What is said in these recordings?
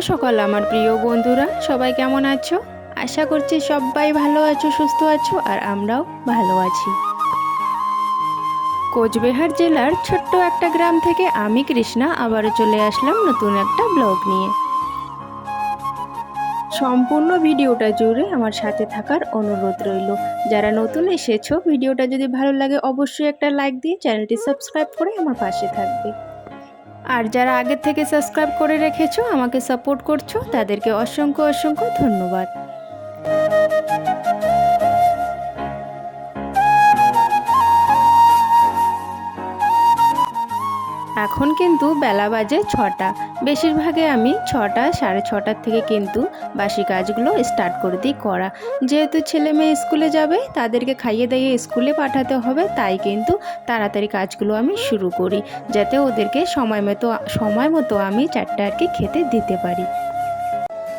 সকাল, আমার প্রিয় বন্ধুরা। সবাই কেমন আছো? আশা করছি সবাই ভালো আছো, সুস্থ আছো, আর আমরাও ভালো আছি। কোচবিহার জেলার ছোট্ট একটা গ্রাম থেকে আমি কৃষ্ণা আবারও চলে আসলাম নতুন একটা ব্লগ নিয়ে। সম্পূর্ণ ভিডিওটা জুড়ে আমার সাথে থাকার অনুরোধ রইল। যারা নতুন এসেছ, ভিডিওটা যদি ভালো লাগে, অবশ্যই একটা লাইক দিয়ে চ্যানেলটি সাবস্ক্রাইব করে আমার পাশে থাকবে। আর যারা আগে থেকে সাবস্ক্রাইব করে রেখেছো আমাকে সাপোর্ট করছ তাদেরকে অসংখ্য অসংখ্য ধন্যবাদ। এখন কিন্তু বেলা বাজে ছটা। বেশিরভাগে আমি ছটা, সাড়ে ছটার থেকে কিন্তু বাসি কাজগুলো স্টার্ট করে দিই করা যেহেতু ছেলে মেয়ে স্কুলে যাবে, তাদেরকে খাইয়ে দাইয়ে স্কুলে পাঠাতে হবে, তাই কিন্তু তাড়াতাড়ি কাজগুলো আমি শুরু করি, যাতে ওদেরকে সময় মতো সময় মতো আমি চারটে আর কি খেতে দিতে পারি।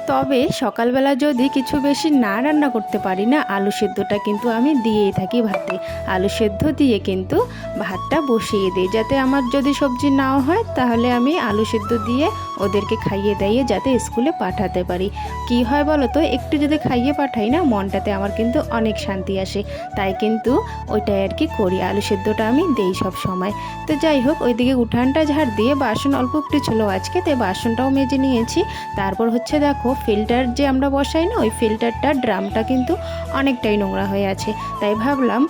তবে সকালবেলা যদি কিছু বেশি না রান্না করতে পারি না, আলু সেদ্ধটা কিন্তু আমি দিয়েই থাকি ভাতে। আলু সেদ্ধ দিয়ে কিন্তু ভাতটা বসিয়ে দিই। যাতে আমার যদি সবজি নাও হয়, তাহলে আমি আলু সেদ্ধ দিয়ে ওদেরকে খাইয়ে দাইয়ে যাতে স্কুলে পাঠাতে পারি। কি হয় বলো তো একটু যদি খাইয়ে পাঠাই না, মনটাতে আমার কিন্তু অনেক শান্তি আসে। তাই কিন্তু ওইটাই আর কি করি। আলু সেদ্ধটা আমি দেই সব সময়। তো যাই হোক, ওইদিকে উঠানটা ঝাড় দিয়ে বাসন, অল্প একটু ছিল আজকে, তাই বাসনটাও মেজে নিয়েছি। তারপর হচ্ছে দেখো ফিল্টার যে আমরা বসাই না, ওই ফিল্টারটা ড্রামটা কিন্তু অনেকটাই নোংরা হয়ে আছে। তাই ভাবলাম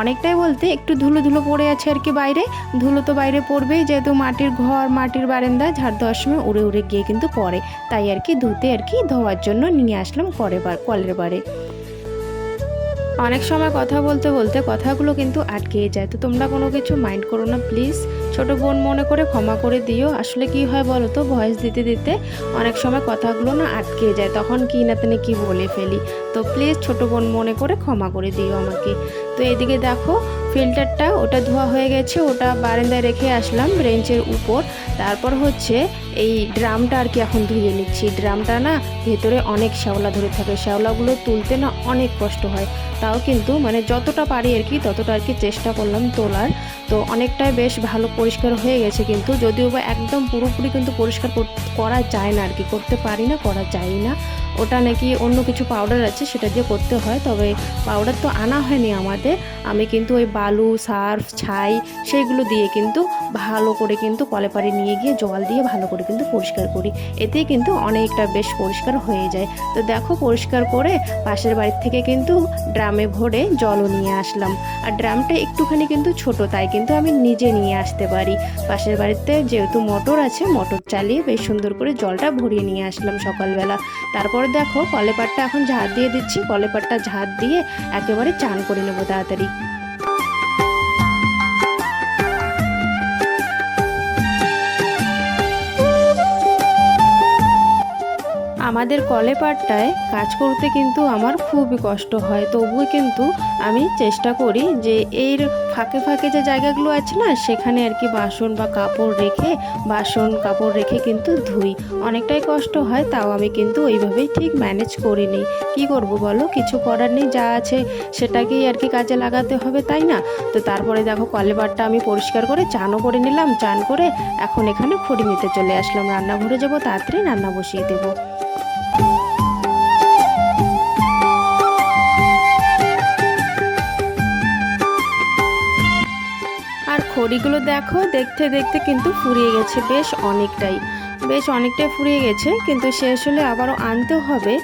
অনেকটাই বলতে একটু ধুলো ধুলো পড়ে আছে আর কি বাইরে। ধুলো তো বাইরে পড়বেই, যেহেতু মাটির ঘর, মাটির বারান্দা, ঝাড় দেওয়ার সময় উড়ে উড়ে গিয়ে কিন্তু পড়ে। তাই আর কি ধুতে আর কি ধোয়ার জন্য নিয়ে আসলাম করে বার কলের বারে। অনেক সময় কথা বলতে বলতে কথাগুলো কিন্তু আটকে যায়। তো তোমরা কোনো কিছু মাইন্ড করো না প্লিজ ছোট বোন মনে করে ক্ষমা করে দিও। আসলে কি হয় বলো তো? ভয়েস দিতে দিতে অনেক সময় কথাগুলো না আটকে যায়। তখন কি না তেনে কী বলে ফেলি। তো প্লিজ ছোট বোন মনে করে ক্ষমা করে দিও আমাকে। তো এদিকে দেখো ফিল্টারটা ওটা ধোয়া হয়ে গেছে। ওটা বারান্দায় রেখে আসলাম। ব্রেঞ্চের উপর। তারপর হচ্ছে এই ড্রামটা আর কি এখন ধুয়ে নিচ্ছি। ড্রামটা না ভেতরে অনেক শ্যাওলা ধরে থাকে। শ্যাওলাগুলো তুলতে না অনেক কষ্ট হয়। তাও কিন্তু মানে যতটা পারি আর কি ততটা আর কি চেষ্টা করলাম তোলার। তো অনেকটাই বেশ ভালো পরিষ্কার হয়ে গেছে কিন্তু যদিও বা একদম পুরোপুরি কিন্তু পরিষ্কার কর- যায় না আর কি। করতে পারি না, করা যায় না। ওটা নাকি অন্য কিছু পাউডার আছে, সেটা দিয়ে করতে হয়। তবে পাউডার তো আনা হয়নি আমাদের। আমি কিন্তু ওই বালু, সার্ফ, ছাই সেইগুলো দিয়ে কিন্তু ভালো করে কিন্তু কলে পাড়ে নিয়ে গিয়ে জল দিয়ে ভালো করে কিন্তু পরিষ্কার করি। এতে কিন্তু অনেকটা বেশ পরিষ্কার হয়ে যায়। তো দেখো পরিষ্কার করে পাশের বাড়ির থেকে কিন্তু ড্রামে ভরে জলও নিয়ে আসলাম। আর ড্রামটা একটুখানি কিন্তু ছোট, তাই কিন্তু আমি নিজে নিয়ে আসতে পারি। পাশের বাড়িতে যেহেতু মোটর আছে, মোটর চালিয়ে বেশ সুন্দর করে জলটা ভরিয়ে নিয়ে আসলাম সকালবেলা। তারপরে দেখো কলেপাটটা এখন ঝাড় দিয়ে দিচ্ছি। কলেপাটটা ঝাড় দিয়ে একেবারে চান করে নেব তাড়াতাড়ি। আমাদের কলে পাটটায় কাজ করতে কিন্তু আমার খুবই কষ্ট হয়। তবুও কিন্তু আমি চেষ্টা করি যে এর ফাঁকে ফাঁকে যে জায়গাগুলো আছে না, সেখানে আর কি বাসন বা কাপড় রেখে, বাসন কাপড় রেখে কিন্তু ধুই। অনেকটাই কষ্ট হয়, তাও আমি কিন্তু ওইভাবেই ঠিক ম্যানেজ করে নিই কী করব বলো? কিছু করার নেই, যা আছে সেটাকেই আর কি কাজে লাগাতে হবে, তাই না? তো তারপরে দেখো কলেবারটা আমি পরিষ্কার করে চানও করে নিলাম, চান করে এখন এখানে খড়ি নিতে চলে আসলাম। রান্নাঘরে যাব, তাড়াতাড়ি রান্না বসিয়ে দেবো। আর খড়িগুলো দেখো দেখতে দেখতে কিন্তু ফুরিয়ে গেছে বেশ অনেকটাই। বেশ অনেকটাই ফুরিয়ে গেছে, কিন্তু শেষ হলে আবারও আনতে হবে।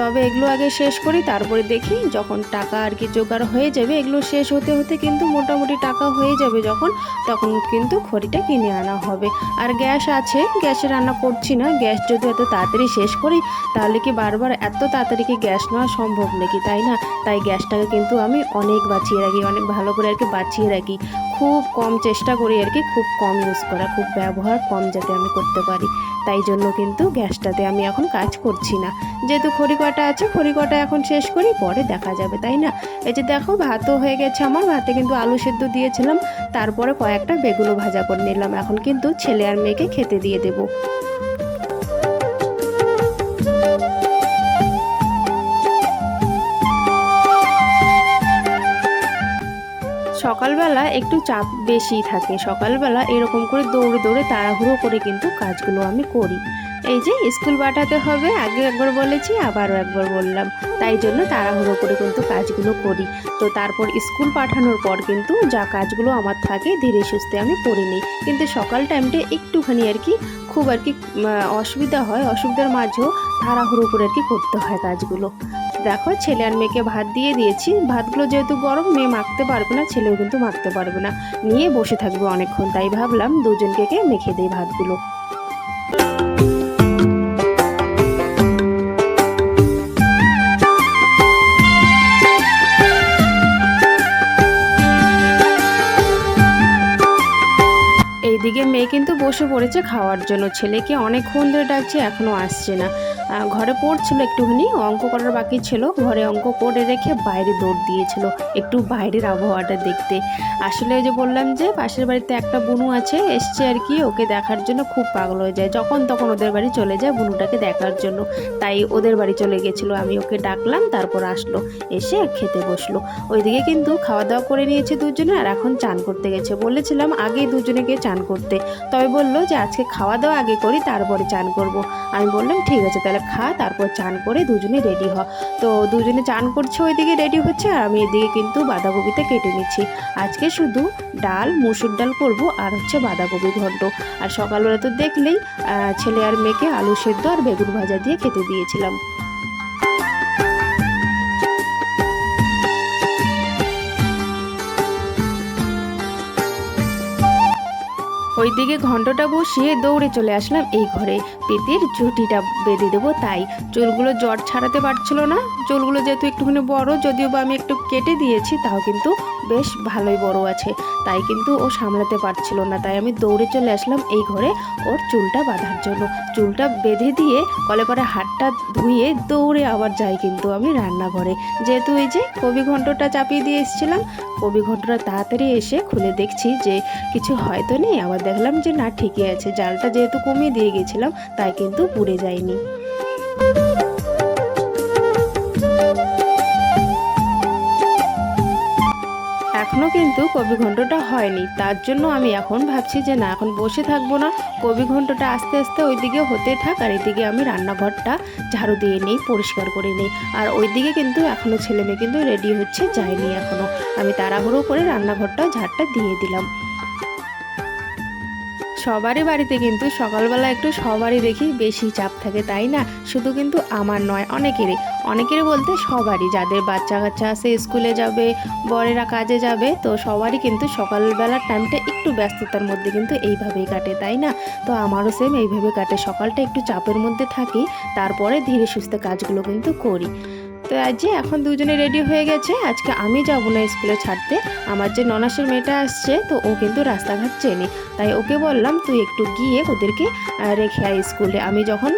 তবে এগুলো আগে শেষ করি, তারপরে দেখি যখন টাকা আর কি জোগাড় হয়ে যাবে, এগুলো শেষ হতে হতে কিন্তু মোটামুটি টাকা হয়ে যাবে যখন, তখন কিন্তু খড়িটা কিনে আনা হবে। আর গ্যাস আছে, গ্যাসে রান্না করছি না, গ্যাস যদি এত তাড়াতাড়ি শেষ করি, তাহলে কি বারবার এত তাড়াতাড়ি কি গ্যাস নেওয়া সম্ভব নাকি, তাই না? তাই গ্যাসটাকে কিন্তু আমি অনেক বাঁচিয়ে রাখি, অনেক ভালো করে আর কি বাঁচিয়ে রাখি। খুব কম চেষ্টা করি আর কি, খুব কম ইউজ করা, খুব ব্যবহার কম যাতে আমি করতে পারি। তাই জন্য কিন্তু গ্যাসটাতে আমি এখন কাজ করছি না। যেহেতু খড়ি কটা আছে খড়ি কটা এখন শেষ করি, পরে দেখা যাবে, তাই না? এই যে দেখো, ভাতও হয়ে গেছে আমার, ভাতে কিন্তু আলু সেদ্ধ দিয়েছিলাম, তারপরে কয়েকটা বেগুনও ভাজা করে নিলাম। এখন কিন্তু ছেলে আর মেয়েকে খেতে দিয়ে দেবো। সকালবেলা একটু চাপ বেশি থাকে। সকালবেলা এরকম করে দৌড়ে দৌড়ে তাড়াহুড়ো করে কিন্তু কাজগুলো আমি করি। এই যে স্কুল পাঠাতে হবে, আগে একবার বলেছি, আবারও একবার বললাম। তাই জন্য তাড়াহুড়ো করে কিন্তু কাজগুলো করি। তো তারপর স্কুল পাঠানোর পর কিন্তু যা কাজগুলো আমার থাকে, ধীরে সুস্থে আমি করে নিই। কিন্তু সকাল টাইমটা একটুখানি আর কি খুব আর কি অসুবিধা হয়। অসুবিধার মাঝেও তাড়াহুড়ো করে আর কি করতে হয় কাজগুলো। দেখো, ছেলে আর মেয়েকে ভাত দিয়ে দিয়েছি। ভাতগুলো যেহেতু গরম, মেয়ে মাখতে পারবে না, ছেলেও কিন্তু মাখতে পারবে না। নিয়ে বসে থাকবে অনেকক্ষণ। তাই ভাবলাম দুজনকে মেখে দিই ভাতগুলো। এইদিকে মেয়ে কিন্তু বসে পড়েছে খাওয়ার জন্য। ছেলেকে অনেকক্ষণ ধরে ডাকছে এখনও আসছে না। ঘরে পড়ছিল একটুখানি, অঙ্ক করার বাকি ছিল। ঘরে অঙ্ক করে রেখে বাইরে দৌড় দিয়েছিল, একটু বাইরের আবহাওয়াটা দেখতে। আসলে ওই যে বললাম যে, পাশের বাড়িতে একটা বুনু আছে, এসছে আর কি, ওকে দেখার জন্য খুব পাগল হয়ে যায়। যখন তখন ওদের বাড়ি চলে যায় বুনুটাকে দেখার জন্য। তাই ওদের বাড়ি চলে গেছিল, আমি ওকে ডাকলাম, তারপর আসলো, এসে খেতে বসল। ওইদিকে কিন্তু খাওয়া দাওয়া করে নিয়েছে দুজনে, আর এখন চান করতে গেছে। বলেছিলাম আগেই দুজনে গিয়ে চান করতে তবে বলল যে, আজকে খাওয়া দাওয়া আগে করি, তারপরে চান করব। আমি বললাম, ঠিক আছে, তাহলে খা, তারপর চান করে দুজনে রেডি হ। তো দুজনে চান করছে, ওইদিকে রেডি হচ্ছে, আর আমি এদিকে কিন্তু বাঁধাকপিতে কেটে নিচ্ছি। আজকে শুধু ডাল, মুসুর ডাল করব, আর হচ্ছে বাঁধাকপি ঘন্ট। আর সকালবেলা তো দেখলেই ছেলে আর মেয়েকে আলু সেদ্ধ আর বেগুন ভাজা দিয়ে খেতে দিয়েছিলাম। ওইদিকে ঘন্টটা বসিয়ে দৌড়ে চলে আসলাম এই ঘরে। পেতের চুটিটা বেঁধে দেবো তাই। চুলগুলো জট ছাড়াতে পারছিল না। চুলগুলো যেহেতু একটুখানি বড়, যদিও বা আমি একটু কেটে দিয়েছি, তাও কিন্তু বেশ ভালোই বড় আছে। তাই কিন্তু ও সামলাতে পারছিল না। তাই আমি দৌড়ে চলে আসলাম এই ঘরে ওর চুলটা বাঁধার জন্য। চুলটা বেঁধে দিয়ে কলে পরে হাতটা ধুয়ে দৌড়ে আবার যাই কিন্তু আমি রান্নাঘরে। যেহেতু এই যে কবি ঘন্টটা চাপিয়ে দিয়ে এসেছিলাম, কবি ঘন্টটা তাড়াতাড়ি এসে খুলে দেখছি যে কিছু হয়তো নেই। আবার দেখলাম যে না, ঠিকই আছে। জালটা যেহেতু কমিয়ে দিয়ে গেছিলাম, তাই কিন্তু পুড়ে যায়নি। এখনও কিন্তু কবি ঘন্টটা হয়নি। তার জন্য আমি এখন ভাবছি যে না, এখন বসে থাকব না। কবি ঘন্টটা আস্তে আস্তে ওইদিকে হতে থাক, আর এদিকে আমি রান্নাঘরটা ঝাড়ু দিয়ে নিই, পরিষ্কার করে নিই। আর ওইদিকে কিন্তু এখনও ছেলে মেয়ে কিন্তু রেডি হচ্ছে, যায়নি এখনও আমি তাড়াহুড়ো করে রান্নাঘরটা ঝাড়টা দিয়ে দিলাম। সবারই বাড়িতে কিন্তু সকালবেলা একটু সবারই দেখি বেশি চাপ থাকে, তাই না? শুধু কিন্তু আমার নয়, অনেকেরই। অনেকেরই বলতে সবারই। যাদের বাচ্চা কাচ্চা আছে, স্কুলে যাবে, বরেরা কাজে যাবে, তো সবারই কিন্তু সকালবেলার টাইমটা একটু ব্যস্ততার মধ্যে কিন্তু এইভাবেই কাটে, তাই না? তো আমারও সেম এইভাবে কাটে। সকালটা একটু চাপের মধ্যে থাকি, তারপরে ধীরে সুস্থে কাজগুলো কিন্তু করি। তো আজ এখন দুজনে রেডি হয়ে গেছে। আজকে আমি যাব না স্কুলে ছাড়তে। আমার যে ননাসের মেয়েটা আসছে, তো ও কিন্তু রাস্তাঘাট চেনে। তাই ওকে বললাম, তুই একটু গিয়ে ওদেরকে রেখে আয় স্কুলে। আমি যখন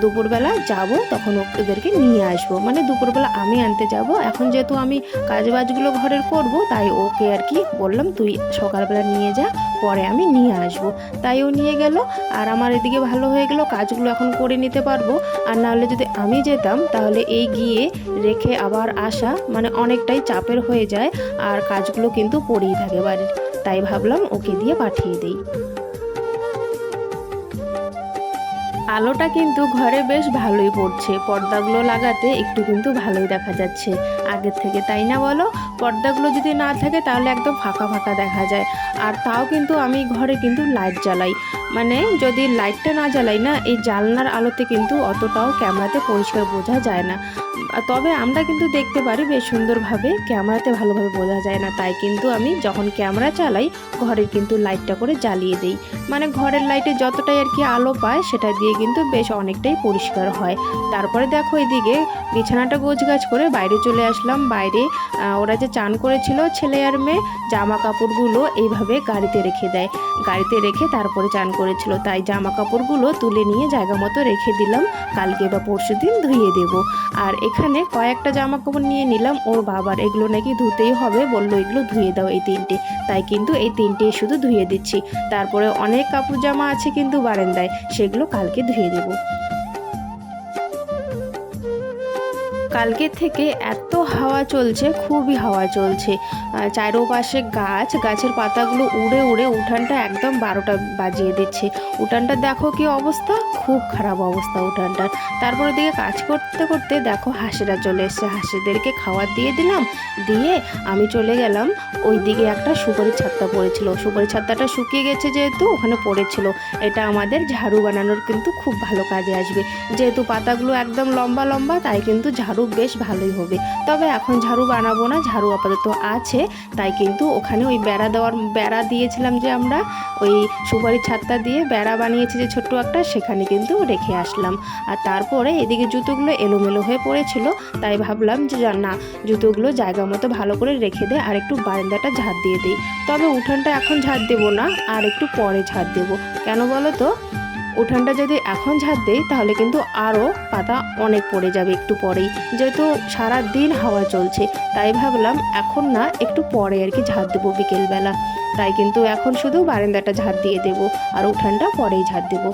দুপুরবেলা যাব, তখন ওদেরকে নিয়ে আসব। মানে দুপুরবেলা আমি আনতে যাব। এখন যেহেতু আমি কাজবাজগুলো ঘরের করব, তাই ওকে আর কি বললাম, তুই সকালবেলা নিয়ে যা, পরে আমি নিয়ে আসব। তাই ও নিয়ে গেল। আর আমার এদিকে ভালো হয়ে গেল, কাজগুলো এখন করে নিতে পারব। আর নাহলে যদি আমি যেতাম, তাহলে এই গিয়ে রেখে আবার আসা মানে অনেকটাই চাপের হয়ে যায়। আর কাজগুলো কিন্তু পড়েই থাকে বাড়ির। তাই ভাবলাম ওকে দিয়ে পাঠিয়ে দিই। আলোটা কিন্তু ঘরে বেশ ভালোই পড়ছে। পর্দাগুলো লাগাতে একটু কিন্তু ভালোই দেখা যাচ্ছে। আগের থেকে তাই না বলো? পর্দাগুলো যদি না থাকে তাহলে একদম ফাঁকা ফাঁকা দেখা যায়। আর তাও কিন্তু আমি ঘরে কিন্তু লাইট জ্বালাই। মানে যদি লাইটটা না জ্বালাই না, এই জানলার আলোতে কিন্তু অতটাও ক্যামেরাতে পরিষ্কার বোঝা যায় না। তবে আমরা কিন্তু দেখতে পারি বেশ সুন্দরভাবে ক্যামেরাতে ভালোভাবে বোঝা যায় না। তাই কিন্তু আমি যখন ক্যামেরা চালাই, ঘরের কিন্তু লাইটটা করে জ্বালিয়ে দিই। মানে ঘরের লাইটে যতটাই আর কি আলো পায়, সেটা দিয়ে কিন্তু বেশ অনেকটাই পরিষ্কার হয়। তারপরে দেখো এদিকে বিছানাটা গোছগাছ করে বাইরে চলে আসলাম। বাইরে ওরা যে চান করেছিল ছেলে আর মেয়ে, জামা কাপড়গুলো এইভাবে গাড়িতে রেখে দেয়। গাড়িতে রেখে তারপরে চান করেছিল, তাই জামা কাপড়গুলো তুলে নিয়ে জায়গা মতো রেখে দিলাম, কালকে বা পরশু দিন ধুয়ে দেব। আর এখানে কয়েকটা জামা কাপড় নিয়ে নিলাম, ওর বাবার, এগুলো নাকি ধুতেই হবে, বলল এগুলো ধুয়ে দাও এই তিনটে। তাই কিন্তু এই তিনটে শুধু ধুয়ে দিচ্ছি। তারপরে অনেক কাপড় জামা আছে কিন্তু বারেন্দায়, সেগুলো কালকে ধুয়ে দেব। কালকের থেকে এত হাওয়া চলছে, খুবই হাওয়া চলছে। চারোপাশে গাছ, গাছের পাতাগুলো উড়ে উড়ে উঠানটা একদম বারোটা বাজিয়ে দিচ্ছে। উঠানটা দেখো কি অবস্থা? খুব খারাপ অবস্থা উঠানটার। তারপরে দিকে কাজ করতে করতে দেখো হাঁসেরা চলে এসছে। হাঁসেদেরকে খাবার দিয়ে দিলাম, দিয়ে আমি চলে গেলাম। ওই দিকে একটা সুপারি ছাত্তা পড়েছিল। সুপারি ছাত্তাটা শুকিয়ে গেছে যেহেতু, ওখানে পড়েছিল। এটা আমাদের ঝাড়ু বানানোর কিন্তু খুব ভালো কাজে আসবে। যেহেতু পাতাগুলো একদম লম্বা লম্বা, তাই কিন্তু ঝাড়ু বেশ ভালোই হবে। তবে এখন ঝাড়ু বানাবো না, ঝাড়ু আপাতত আছে, তাই কিন্তু ওখানে ওই বেড়া দেওয়ার, বেড়া দিয়েছিলাম যে আমরা, ওই সুপারি ছাত্তা দিয়ে বেড়া বানিয়েছি যে ছোট্ট একটা, সেখানে কিন্তু রেখে আসলাম। আর তারপরে এদিকে জুতোগুলো এলোমেলো হয়ে পড়েছিল, তাই ভাবলাম যে না, জুতোগুলো জায়গা মতো ভালো করে রেখে দে আর একটু বারান্দাটা ঝাড় দিয়ে দিই। তবে উঠানটা এখন ঝাড় দেবো না, আর একটু পরে ঝাড় দেবো। কেন বলো তো? উঠানটা যদি এখন ঝাঁট দেয় তাহলে কিন্তু আরও পাতা অনেক পড়ে যাবে একটু পরেই। যেহেতু সারা দিন হাওয়া চলছে, তাই ভাবলাম এখন না একটু পরে আর কি ঝাঁট দেবো বিকেলবেলা। তাই কিন্তু এখন শুধু বারান্দাটা ঝাঁট দিয়ে দেবো, আর উঠানটা পরেই ঝাঁট দেবো।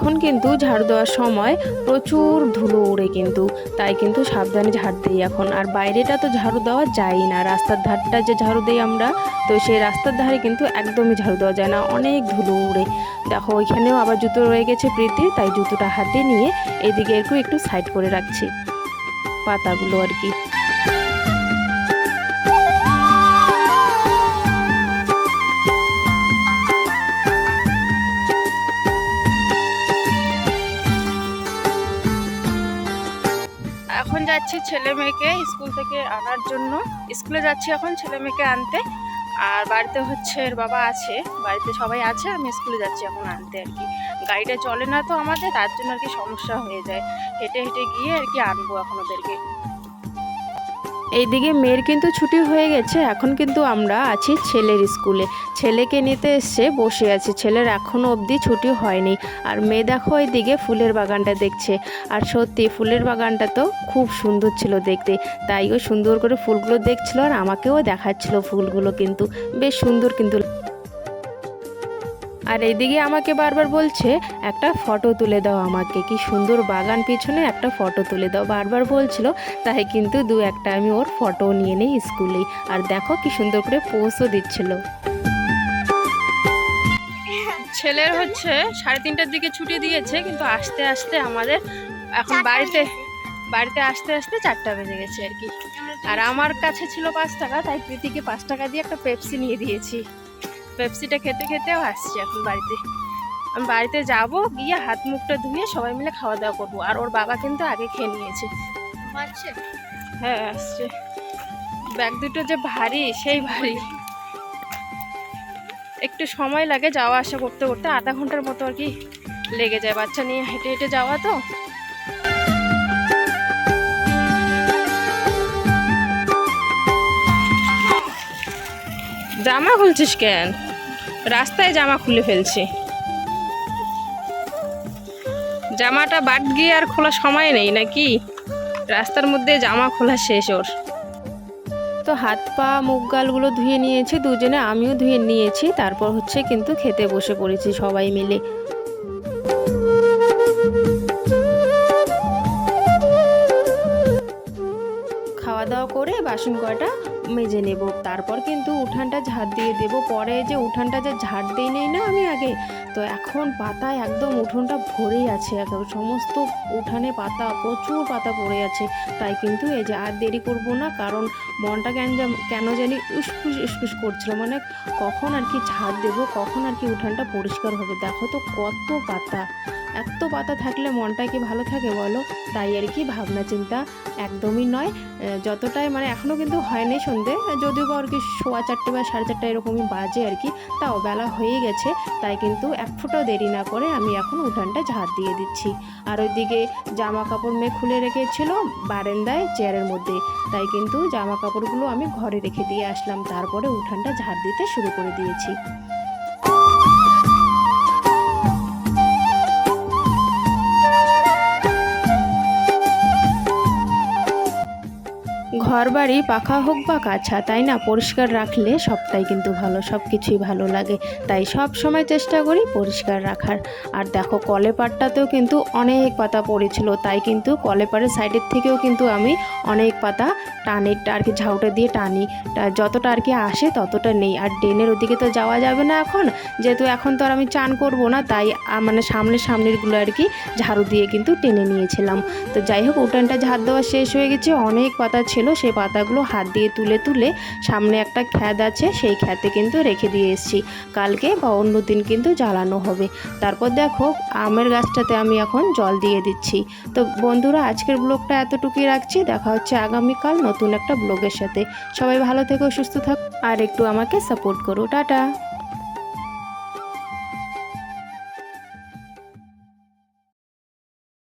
এখন কিন্তু ঝাড়ু দেওয়ার সময় প্রচুর ধুলো ওড়ে কিন্তু। তাই কিন্তু সাবধানে ঝাড় দিই এখন। আর বাইরেটা তো ঝাড়ু দেওয়া যায় না। রাস্তার ধারটা যে ঝাড়ু দিই আমরা, তো সেই রাস্তার ধারে কিন্তু একদমই ঝাড়ু দেওয়া যায় না। অনেক ধুলো উড়ে দেখো, ওইখানেও আবার জুতো রয়ে গেছে প্রীতি, তাই জুতোটা হাতে নিয়ে এদিকে একটু একটু সাইড করে রাখছি। পাতাগুলো আর কি। এখন যাচ্ছি ছেলে মেয়েকে স্কুল থেকে আনার জন্য। স্কুলে যাচ্ছি এখন ছেলে মেয়েকে আনতে। আর বাড়িতে হচ্ছে এর বাবা আছে, বাড়িতে সবাই আছে, আমি স্কুলে যাচ্ছি এখন আনতে আর কি। গাড়িটা চলে না তো আমাদের, তার জন্য আর কি সমস্যা হয়ে যায়। হেঁটে হেঁটে গিয়ে আর কি আনব এখন ওদেরকে। এইদিকে মেয়ের কিন্তু ছুটি হয়ে গেছে, এখন কিন্তু আমরা আছি ছেলের স্কুলে। ছেলেকে নিতে এসছে বসে আছে, ছেলের এখনও অবধি ছুটি হয়নি। আর মেয়ে দেখো এইদিকে ফুলের বাগানটা দেখছে। আর সত্যি ফুলের বাগানটা তো খুব সুন্দর ছিল দেখতে। তাই ও সুন্দর করে ফুলগুলো দেখছিল আর আমাকেও দেখাচ্ছিল ফুলগুলো কিন্তু। বেশ সুন্দর কিন্তু আর এইদিকে আমাকে বারবার বলছে একটা ফটো তুলে দাও আমাকে কি সুন্দর বাগান পিছনে একটা ফটো তুলে দাও। বারবার বলছিল তাই কিন্তু দু একটা আমি ওর ফটো নিয়ে নিই স্কুলেই আর দেখো কি সুন্দর করে পোস্টও দিচ্ছিল। ছেলের হচ্ছে সাড়ে তিনটার দিকে ছুটি দিয়েছে কিন্তু আসতে আসতে আমাদের এখন বাড়িতে বাড়িতে আসতে আসতে চারটা বেজে গেছে আর কি। আর আমার কাছে ছিল পাঁচ টাকা তাই প্রীতিকে পাঁচ টাকা দিয়ে একটা পেপসি নিয়ে দিয়েছি। পেপসিটা খেতে খেতেও আসছি এখন বাড়িতে। আমি বাড়িতে যাব গিয়ে হাত মুখটা ধুয়ে সবাই মিলে খাওয়া দাওয়া করব। আর ওর বাবা কিন্তু আগে খেয়ে নিয়েছে। হ্যাঁ আসছে। ব্যাগ দুটো যে ভারী সেই ভারী। একটু সময় লাগে যাওয়া আসা করতে করতে আধা ঘণ্টার মতো আর কি লেগে যায় বাচ্চা নিয়ে হেঁটে হেঁটে যাওয়া তো। জামা খুলছিস কেন? রাস্তায় জামা খুলে ফেলছে। জামাটা বাদ গিয়ে আর খোলা সময় নেই নাকি? রাস্তার মধ্যে জামা খোলা শেষ ওর। তো হাত পা, মুখ গালগুলো ধুয়ে নিয়েছি, দুজনে আমিও ধুয়ে নিয়েছি, তারপর হচ্ছে কিন্তু খেতে বসে পড়েছি সবাই মিলে। খাওয়া দাওয়া করে বাসন কয়টা মেজে নেব। তারপর কিন্তু উঠানটা ঝাড় দিয়ে দেব। পরে যে উঠানটা যে ঝাড় দিই নেই না আমি আগে, তো এখন পাতায় একদম উঠোনটা ভরেই আছে। একদম সমস্ত উঠানে পাতা, প্রচুর পাতা পড়ে আছে। তাই কিন্তু এই যে আর দেরি করব না, কারণ মনটা কেন কেন জানি উসফুস উসফুস করছিল। মানে কখন আর কি ঝাড় দেবো, কখন আর কি উঠানটা পরিষ্কার হবে? দেখো তো কত পাতা। এত পাতা থাকলে মনটা কি ভালো থাকে বলো? তাই আর কি ভাবনা চিন্তা একদমই নয়। যতটাই মানে এখনও কিন্তু হয়নি সন্ধে যদিও বা আর কি সোয়া চারটে বা সাড়ে চারটে এরকমই বাজে আর কি, তাও বেলা হয়ে গেছে, তাই কিন্তু এক ফোঁটাও দেরি না করে আমি এখন উঠানটা ঝাড় দিয়ে দিচ্ছি। আর ওইদিকে জামা কাপড় মেয়ে খুলে রেখেছিল বারেন্দায় চেয়ারের মধ্যে, তাই কিন্তু জামা কাপড়গুলো আমি ঘরে রেখে দিয়ে আসলাম, তারপরে উঠানটা ঝাড় দিতে শুরু করে দিয়েছি। ঘর বাড়ি পাখা হোক বা কাছা তাই না? পরিষ্কার রাখলে সবটাই কিন্তু ভালো সব কিছুই ভালো লাগে। তাই সব সময় চেষ্টা করি পরিষ্কার রাখার। আর দেখো কলেপাড়টাতেও কিন্তু অনেক পাতা পড়েছিল, তাই কিন্তু কলেপাড়ের সাইডের থেকেও কিন্তু আমি অনেক পাতা টানি আর কি ঝাউটা দিয়ে টানি। যতটা আর কি আসে ততটা নেই। আর ড্রেনের ওদিকে তো যাওয়া যাবে না এখন, যেহেতু এখন তো আর আমি চান করব না, তাই মানে সামনের সামনেরগুলো আর কি ঝাড়ু দিয়ে কিন্তু টেনে নিয়েছিলাম। তো যাই হোক, উঠানটা ঝাড় দেওয়া শেষ হয়ে গেছে, অনেক পাতা ছিল সেই পাতাগুলো হাত দিয়ে তুলে তুলে সামনে একটা খ্যাদ আছে, সেই খ্যাতে কিন্তু রেখে দিয়ে এসেছি। কালকে বা অন্য দিন কিন্তু জ্বালানো হবে। তারপর দেখো, আমের গাছটাতে আমি এখন জল দিয়ে দিচ্ছি। তো বন্ধুরা, আজকের ব্লগটা এতটুকুই রাখছি। দেখা হচ্ছে আগামীকাল নতুন একটা ব্লগের সাথে। সবাই ভালো থেকো, সুস্থ থাক, আর একটু আমাকে সাপোর্ট করো। টাটা!